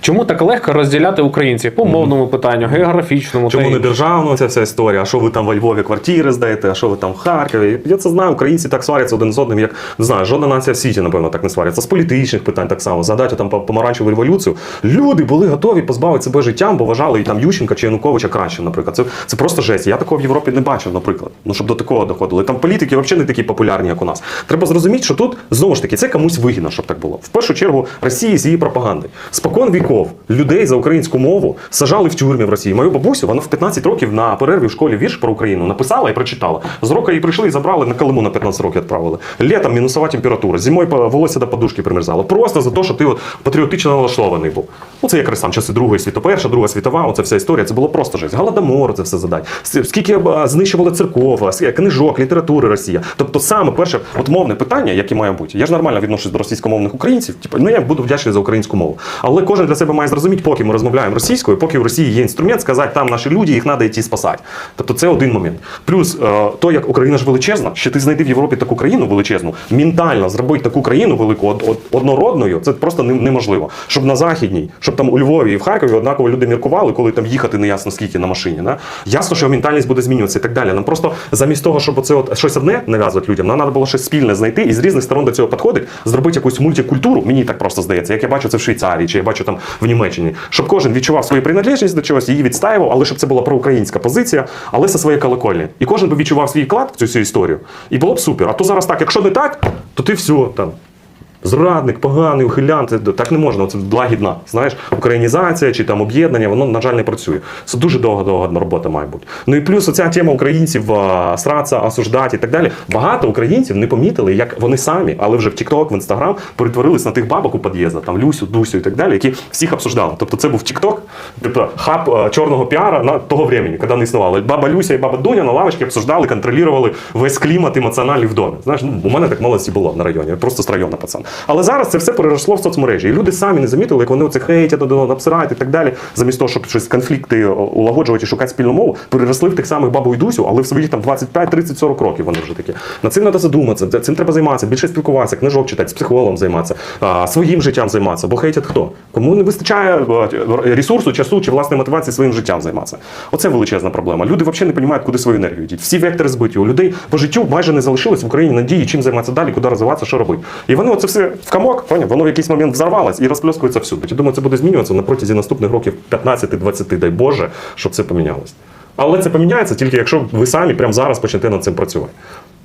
Чому так легко розділяти українців по мовному питанню, географічному Чому та не державна ця вся історія? А що ви там во Львові квартири здаєте, а що ви там в Харкові? Я це знаю, українці так сваряться один з одним, як не знаю, жодна нація в світі, напевно, так не сваряться. З політичних питань так само. Згадайте там по- помаранчеву революцію. Люди були готові позбавити себе життям, бо вважали і там Ющенка чи Януковича кращим, наприклад. Це, це просто жесть. Я такого в Європі не бачив, наприклад. Ну щоб до такого доходили. Там політики взагалі не такі популярні, як у нас. Треба зрозуміти, що тут знову ж таки це комусь вигідно, щоб так було. В першу чергу Росії з її пропагандою. Спокон віков людей за українську мову сажали в тюрмі в Росії. Мою бабусю вона в 15 років на перерві в школі вірш про Україну написала і прочитала. З року її прийшли і забрали на Калиму на 15 років відправили. Літом мінусова температура, зимою волосся до подушки примерзало. Просто за те, що ти от патріотично налаштований був. Ну це якраз там часи Другої світу, перша, друга світова, оце вся історія. Це було просто жесть. Голодомор, це все задать. Скільки знищували церков, книжок, літератури Росія. Тобто саме перше, от мовне питання, яке має бути. Я ж нормально відношусь до російськомовних українців. Типу, ну я буду вдячний за українську мову. Але кожен для себе має зрозуміти, поки ми розмовляємо російською, поки в Росії є інструмент сказати, там наші люди, їх треба йти спасати. Тобто це один момент. Плюс е, то, як Україна ж величезна, що ти знайди в Європі таку країну величезну, ментально зробити таку країну велику од- од- однородною, це просто неможливо. Щоб на західній, щоб там у Львові і в Харкові однаково люди міркували, коли там їхати не ясно скільки на машині. Да? Ясно, що ментальність буде змінюватися і так далі. Нам просто замість того, щоб оце от щось одне нав'язувати людям, нам треба було щось спільне знайти і з різних сторон до цього підходить, зробити якусь мультикультуру. Мені так просто здається, як я бачу це в Швейцарії, чи я бачу там в Німеччині, щоб кожен відчував свою приналежність до чогось, її відстаював, але щоб це була проукраїнська позиція, але це своєї колокольні. І кожен би відчував свій вклад в цю всю історію. І було б супер. А то зараз так, якщо не так, то ти все там. Зрадник, поганий, ухилян, це так не можна. Це лагідна. Знаєш, українізація чи там об'єднання, воно, на жаль, не працює. Це дуже довга-довга робота має бути. Ну і плюс оця тема українців сраться, осуждати і так далі. Багато українців не помітили, як вони самі, але вже в TikTok, в Instagram перетворились на тих бабок у під'їзду, там Люсю, Дусю і так далі, які всіх обсуждали. Тобто це був TikTok, тобто хаб чорного піара на того времени, коли не існувало. Баба Люся і баба Дуня на лавочці обсуждали, контролювали весь клімат емоціональний в домі. Знаєш, ну, у мене так молодці було на районі, просто з району пацан. Але зараз це все переросло в соцмережі. І люди самі не замітили, як вони оце хейтять, обсирають і так далі. Замість того, щоб щось конфлікти улагоджувати і шукати спільну мову, переросли в тих самих бабу і Дусю, але в своїх там 25, 30, 40 років вони вже такі. Над цим треба задуматися, цим треба займатися, більше спілкуватися, книжок читати, з психологом займатися, своїм життям займатися. Бо хейтять хто? Кому не вистачає е, ресурсу, часу чи власної мотивації своїм життям займатися. Оце величезна проблема. Люди взагалі не розуміють, куди свою енергію діти. Всі вектори збиті. У людей по життю майже не залишилось в Україні надії, чим займатися далі, куди розвиватися, що робити. І вони оце все в комок, поняв? воно в якийсь момент взорвалось і розплескується всюди. Я думаю, це буде змінюватися на протязі наступних років 15-20, дай Боже, щоб це помінялось. Але це поміняється тільки якщо ви самі прямо зараз почнете над цим працювати.